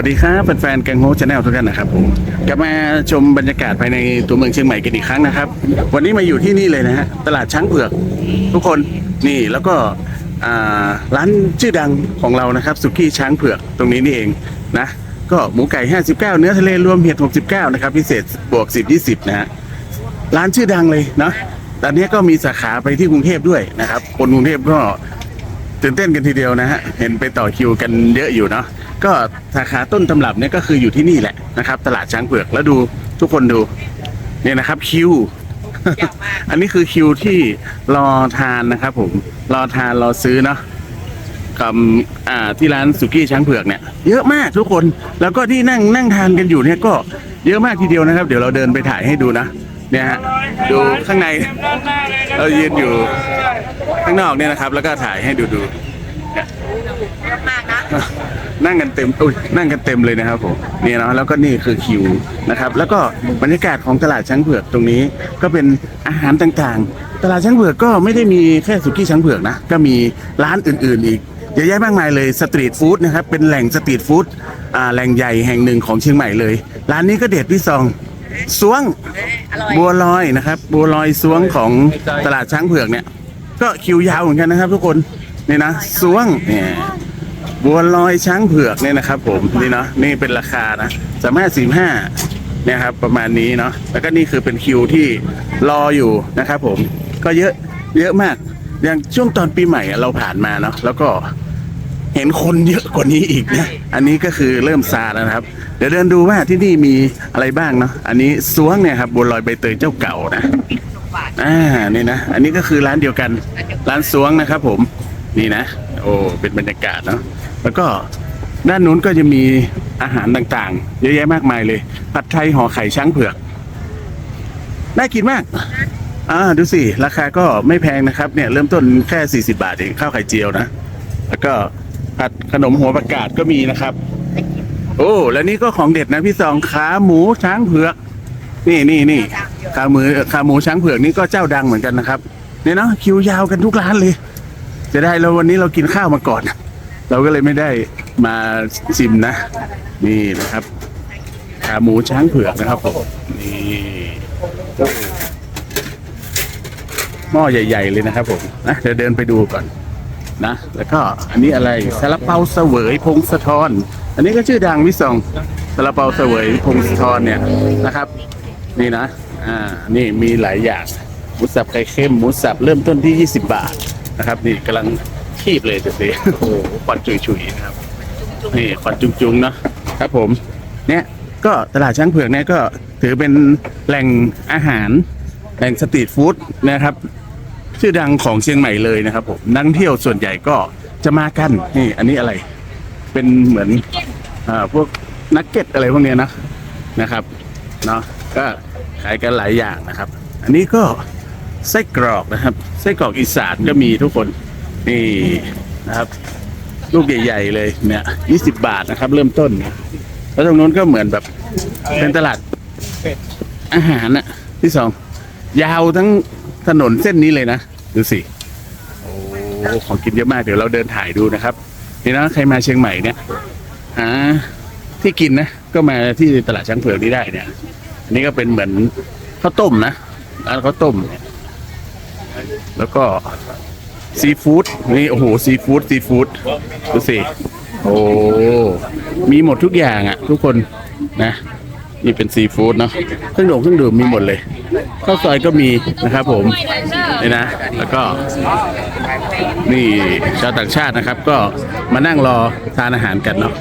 วัสดีครับแฟนๆแกงโฮชาแนลทุกท่านนะครับผมกลับมาชมบรรยากาศภายในตัวเมืองเชียงใหม่กันอีกครั้งนะครับ วันนี้มาอยู่ที่นี่เลยนะฮะตลาดช้างเผือก ทุกคนนี่แล้วก็อ่าร้านชื่อดังของเรานะครับสุกี้ช้างเผือกตรงนี้นี่เองนะก็หมูไก่ 59 เนื้อทะเลรวมเห็ด 69 นะครับพิเศษบวก 10 20 นะฮะร้านชื่อดังเลยเนาะตอนนี้ก็มีสาขาไปที่กรุงเทพด้วยนะครับคนกรุงเทพก็ ตื่นเต้นกันทีเดียวนะฮะ เห็นไปต่อคิวกันเยอะอยู่เนาะ ก็สาขาต้นตำรับเนี่ยก็คืออยู่ที่นี่แหละนะครับ ตลาดช้างเผือกแล้วดูทุกคนดู เนี่ยนะครับคิว อันนี้คือคิวที่รอทานนะครับผม รอทานรอซื้อเนาะกับอ่าที่ร้านสุกี้ช้างเผือกเนี่ยเยอะมากทุกคน แล้วก็ที่นั่งนั่งทานกันอยู่เนี่ยก็เยอะมากทีเดียวนะครับ เดี๋ยวเราเดินไปถ่ายให้ดูนะ เนี่ยฮะดูข้างในเรายืนอยู่ข้างนอกเนี่ยนะครับ แล้วก็ถ่ายให้ดูดูเนี่ยนั่งกันเต็มอุ้ยนั่งกันเต็มเลยนะครับผมเนี่ยเนาะแล้วก็นี่คือคิวนะครับ แล้วก็บรรยากาศของตลาดช้างเผือกตรงนี้ ก็เป็นอาหารต่างๆ ตลาดช้างเผือกก็ไม่ได้มีแค่สุกี้ช้างเผือกนะก็มีร้านอื่นๆอีกเยอะแยะมากมายเลยสตรีทฟู้ดนะครับเป็นแหล่งสตรีทฟู้ดอ่าแหล่งใหญ่แห่งหนึ่งของเชียงใหม่เลย ร้านนี้ก็เด็ดพี่ซอง สวงบัวลอยนะครับ บัวลอยสวงของตลาดช้างเผือกเนี่ย ก็คิวยาวเหมือนกันนะครับ ทุกคนนี่นะสวงเนี่ยบัวลอยช้างเผือกเนี่ยนะครับ ผมนี่เนาะนี่เป็นราคานะสามารถสี่ห้าเนี่ยครับประมาณนี้เนาะแล้วก็นี่คือเป็นคิวที่รออยู่นะครับ ผมก็เยอะเยอะมากอย่างช่วงตอนปีใหม่เราผ่านมาเนาะแล้วก็ เห็นคนเยอะกว่านี้อีกนะ อันนี้ก็คือเริ่มซาแล้วนะครับ เดี๋ยวเดินดูว่าที่นี่มีอะไรบ้างเนาะ อันนี้สวงเนี่ยครับบัวลอยใบเตยเจ้าเก่านะ อ่า นี่นะ อันนี้ก็คือร้านเดียวกัน ร้านสวงนะครับผม นี่นะ โอ้ เป็นบรรยากาศเนาะ แล้วก็ด้านนู้นก็จะมีอาหารต่างๆ เยอะแยะมากมายเลย ผัดไทยห่อไข่ช้างเผือก น่ากินมาก อ่า ดูสิ ราคาก็ไม่แพงนะครับ เนี่ย เริ่มต้นแค่ 40 บาทเองข้าวไข่เจียวนะ แล้วก็ ผัดขนมหัวประกาศก็มีนะครับ โอ้แล้วนี่ก็ของเด็ดนะพี่สองขาหมูช้างเผือก นี่นี่นี่ขาหมูขาหมูช้างเผือกนี่ก็เจ้าดังเหมือนกันนะครับเนี่ยเนาะคิวยาวกันทุกร้านเลย จะได้เราวันนี้เรากินข้าวมาก่อน เราก็เลยไม่ได้มาชิมนะ นี่นะครับ ขาหมูช้างเผือกนะครับผมนี่โอ้หม้อใหญ่ ๆ เลยนะครับผมนะเดี๋ยวเดินไปดูก่อน นะ แล้วก็อันนี้อะไรซาลาเปาเสวยพงศธรอันนี้ก็ชื่อดังวิสองซาลาเปาเสวยพงศธรเนี่ยนะครับ นี่นะอ่านี่มีหลายอย่างหมูสับไข่เค็มหมูสับเริ่มต้นที่ 20 บาทนะครับ นี่กำลังคีบเลยสิโอ้โหควันฉุยนะครับนี่ควันจุงๆเนาะครับผมเนี่ยก็ตลาดช้างเผือกเนี่ยก็ถือเป็นแหล่งอาหารแหล่งสตรีทฟู้ดนะครับ ชื่อดังของเชียงใหม่เลยนะครับผมนักท่องเที่ยวส่วนใหญ่ก็จะมากันนี่อันนี้อะไร เป็นเหมือนอ่าพวกนักเก็ตอะไรพวกเนี้ยนะนะครับเนาะก็ขายกันหลายอย่างนะครับ อันนี้ก็ไส้กรอกนะครับไส้กรอกอีสานก็มีทุกคนนี่นะครับ ลูกใหญ่ๆเลยเนี่ย20บาทนะครับ เริ่มต้น แล้วตรงนู้นก็เหมือนแบบเป็นตลาดอาหารน่ะที่สองยาวทั้ง ถนนเส้นนี้เลยนะดูสิโอ้ของกินเยอะมากเดี๋ยวเราเดินถ่ายดูนะครับนี่นะใครมาเชียงใหม่เนี่ยหาที่กินนะก็มาที่ตลาดช้างเผือกนี้ได้เนี่ยอันนี้ก็เป็นเหมือนข้าวต้มนะร้านข้าวต้ม แล้วก็ซีฟู้ดนี่โอ้โหซีฟู้ดซีฟู้ดดูสิโอ้มีหมดทุกอย่างอะ ทุกคนนะ นี่เป็นซีฟู้ดเนาะเครื่องดื่มเครื่องดื่มมีหมดเลยข้าวซอยก็มีนะครับผมนี่นะ แล้วก็นี่ชาวต่างชาตินะครับ ก็มานั่งรอทานอาหารกันเนาะ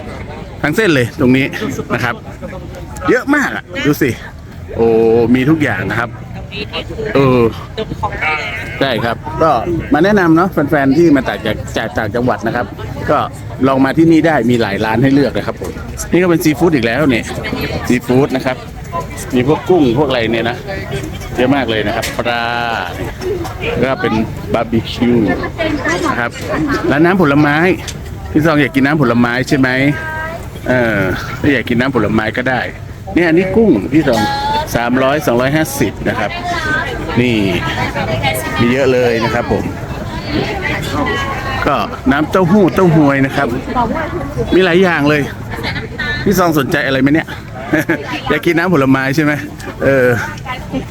ทั้งเส้นเลยตรงนี้นะครับ เยอะมากอะ ดูสิ โอ้มีทุกอย่างนะครับ เออใช่ครับ ก็มาแนะนำเนาะแฟนๆที่มาจากจากจากต่างจังหวัดนะครับ ก็ลองมาที่นี่ได้มีหลายร้านให้เลือกนะครับผมนี่ก็เป็นซีฟู้ดอีกแล้วเนี่ยซีฟู้ดนะครับ มีพวกกุ้งพวกอะไรเนี่ยนะเยอะมากเลยนะครับปลาแล้วก็เป็นบาร์บีคิวนะครับร้านน้ำผลไม้พี่ซองอยากกินน้ำผลไม้ใช่ไหมเออถ้าอยากกินน้ำผลไม้ก็ได้ เนี่ยอันนี้กุ้งพี่ซองสามร้อยสองร้อยห้าสิบนะครับ นี่มีเยอะเลยนะครับผม ก็น้ำเต้าหู้เต้าหวยนะครับ มีหลายอย่างเลย พี่ซองสนใจอะไรไหมเนี่ย อยากกินน้ำผลไม้ใช่ไหมเออ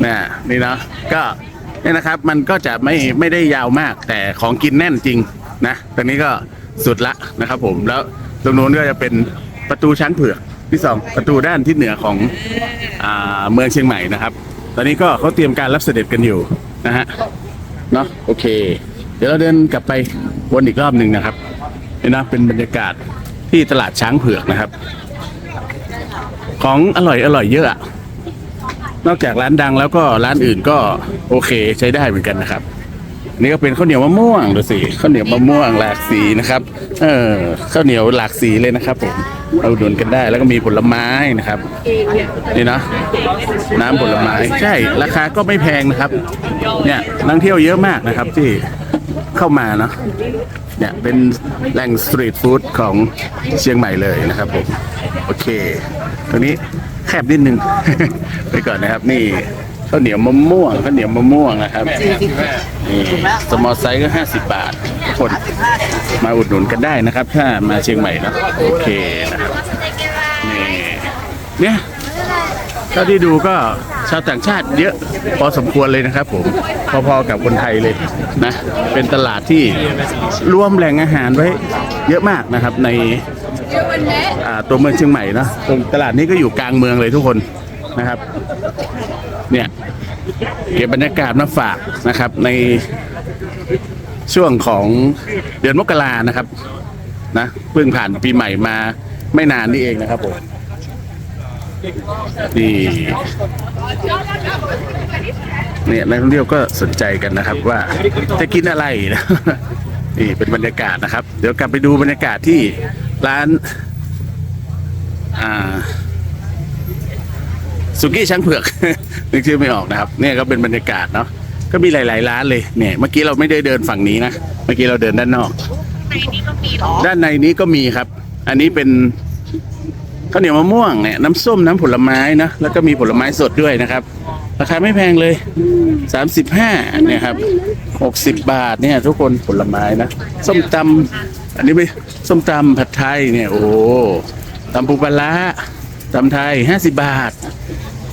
น่ะนี่เนาะก็เนี่ยนะครับมันก็จะไม่ไม่ได้ยาวมากแต่ของกินแน่นจริงนะตรงนี้ก็สุดละนะครับผมแล้วตรงโน้นก็จะเป็นประตูช้างเผือก พี่สองประตูด้านทิศเหนือของอ่าเมืองเชียงใหม่นะครับ ตอนนี้ก็เขาเตรียมการรับเสด็จกันอยู่นะฮะเนาะโอเค เดี๋ยวเราเดินกลับไปวนอีกรอบหนึ่งนะครับนี่นะเป็นบรรยากาศที่ตลาดช้างเผือกนะครับ ของอร่อยอร่อยเยอะนอกจากร้านดังแล้วก็ร้านอื่นก็โอเคใช้ได้เหมือนกันนะครับ นี่ก็เป็นข้าวเหนียวมะม่วงดูสิข้าวเหนียวมะม่วงหลากสีนะครับ เออข้าวเหนียวหลากสีเลยนะครับผมเราดหนุนกันได้แล้วก็มีผลไม้นะครับ นี่นะน้ำผลไม้ใช่ราคาก็ไม่แพงนะครับ เนี่ยนักเที่ยวเยอะมากนะครับที่เข้ามาเนาะเนี่ยเป็นแหล่งสตรีทฟู้ดของเชียงใหม่เลยนะครับผม โอเค ตรงนี้แคบนิดนึง ไปก่อนนะครับนี่ ข้าวเหนียวมะม่วงข้าวเหนียวมะม่วงนะครับนี่สมอลไซส์ก็ 50 บาททุกคนมาอุดหนุนกันได้นะครับ ถ้ามาเชียงใหม่เนาะโอเคนะครับนี่เนี่ยเท่าที่ดูก็ชาวต่างชาติเยอะพอสมควรเลยนะครับผมพอๆกับคนไทยเลยนะ เป็นตลาดที่รวมแหล่งอาหารไว้เยอะมากนะครับในอ่าตัวเมืองเชียงใหม่เนอะตรงตลาดนี้ก็อยู่กลางเมืองเลยทุกคนนะครับ เนี่ยเก็บบรรยากาศมาฝากนะครับ ในช่วงของเดือนมกรานะครับนะเพิ่งผ่านปีใหม่มาไม่นานนี่เองนะครับผมนี่เนี่ยนักท่องเที่ยวก็สนใจกันนะครับ ว่าจะกินอะไรนะนี่เป็นบรรยากาศนะครับ เดี๋ยวกลับไปดูบรรยากาศที่ร้าน อ่า สุกี้ช้างเผือก นึกชื่อไม่ออกนะครับ เนี่ยก็เป็นบรรยากาศเนาะก็มีหลาย ๆ ร้านเลยเนี่ยเมื่อกี้เราไม่ได้เดินฝั่งนี้นะเมื่อกี้เราเดินด้านนอกด้านในนี้ก็มีครับ อันนี้เป็นข้าวเหนียวมะม่วงเนี่ยน้ำส้มน้ำผลไม้นะแล้วก็มีผลไม้สดด้วยนะครับ ราคาไม่แพงเลยสามสิบห้าเนี่ยครับหกสิบบาทเนี่ยทุกคนผลไม้นะส้มตำอันนี้ไม่ส้มตำผัดไทยเนี่ยโอ้โหตำปูปลาร้า ตำไทยห้าสิบบาท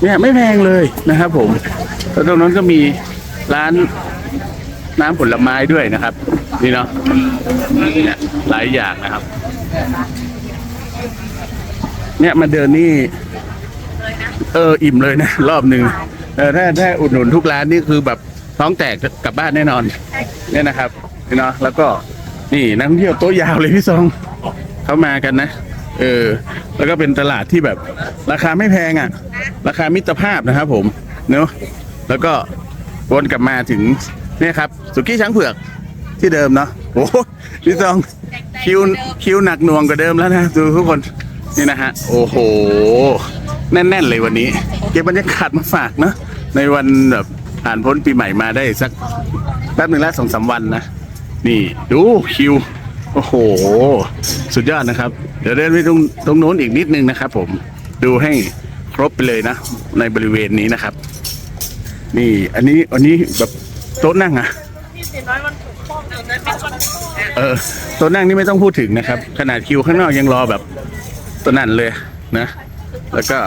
เนี่ยไม่แพงเลยนะครับผมแล้วตรงนั้นก็มีร้านน้ำผลไม้ด้วยนะครับ นี่เนาะเนี่ยหลายอย่างนะครับ เนี่ยมาเดินนี่ เอออิ่มเลยนะ รอบหนึ่งเออถ้าถ้าอุดหนุนทุกร้านนี่คือแบบท้องแตกกลับบ้านแน่นอน เนี่ยนะครับนี่เนาะแล้วก็นี่นักท่องเที่ยวโต๊ะยาวเลยพี่ซอง เขามากันนะ เออ แล้วก็เป็นตลาดที่แบบ ราคาไม่แพงอะ ราคามิตรภาพนะครับผม เนาะแล้วก็วนกลับมาถึงเนี่ยครับ สุกี้ช้างเผือกที่เดิมเนาะโอ้โหพี่ซองคิวคิวหนักหน่วงกว่าเดิมแล้วนะดูทุกคนนี่นะฮะโอ้โห แน่น ๆ เลยวันนี้ เก็บบรรยากาศมาฝากเนอะในวันแบบผ่านพ้นปีใหม่มาได้สักแป๊บหนึ่งแล้วสองสามวันนะ นี่ดูคิว โอ้โห สุดยอดนะครับ เดี๋ยวเดินไปตรงตรงโน้นอีกนิดนึงนะครับ ผมดูให้ครบไปเลยนะ ในบริเวณนี้นะครับ นี่อันนี้อันนี้แบบโต๊ะนั่งอะเออโต๊ะนั่งนี่ไม่ต้องพูดถึงนะครับ ขนาดคิวข้างนอกยังรอแบบตัวนั่นเลยนะ แล้วก็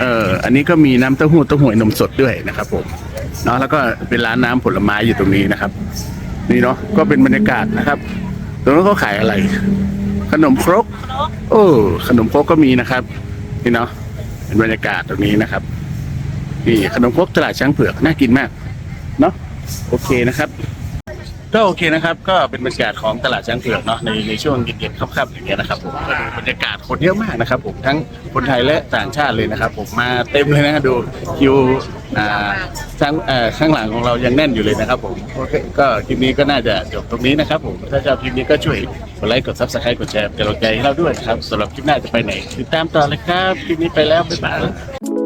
เอออันนี้ก็มีน้ำเต้าหู้เต้าหวยนมสดด้วยนะครับผมเนาะแล้วก็เป็นร้านน้ำผลไม้อยู่ตรงนี้นะครับ นี่เนาะก็เป็นบรรยากาศนะครับ ตรงนั้นเขาขายอะไร ขนมครก โอ้ขนมครกก็มีนะครับ นี่เนาะเป็นบรรยากาศตรงนี้นะครับ นี่ขนมครกตลาดช้างเผือกน่ากินมาก เนาะโอเคนะครับ ก็โอเคนะครับ ก็เป็นบรรยากาศของตลาดช้างเผือกเนาะในในช่วงเย็นๆค่ำๆอย่างเงี้ยนะครับผมก็ดูบรรยากาศคนเยอะมากนะครับผมทั้งคนไทยและต่างชาติเลยนะครับ ผมมาเต็มเลยนะดูคิวอ่าทั้งเอ่อข้างหลังของเรายังแน่นอยู่เลยนะครับผมโอเคก็คลิปนี้ก็น่าจะจบตรงนี้นะครับผมถ้าชอบคลิปนี้ก็ช่วยกดไลค์กดซับสไครต์กดแชร์เป็นกำลังใจให้เราด้วยนะครับสำหรับคลิปหน้าจะไปไหนติดตามต่อเลยครับคลิปนี้ไปแล้วบ๊ายบาย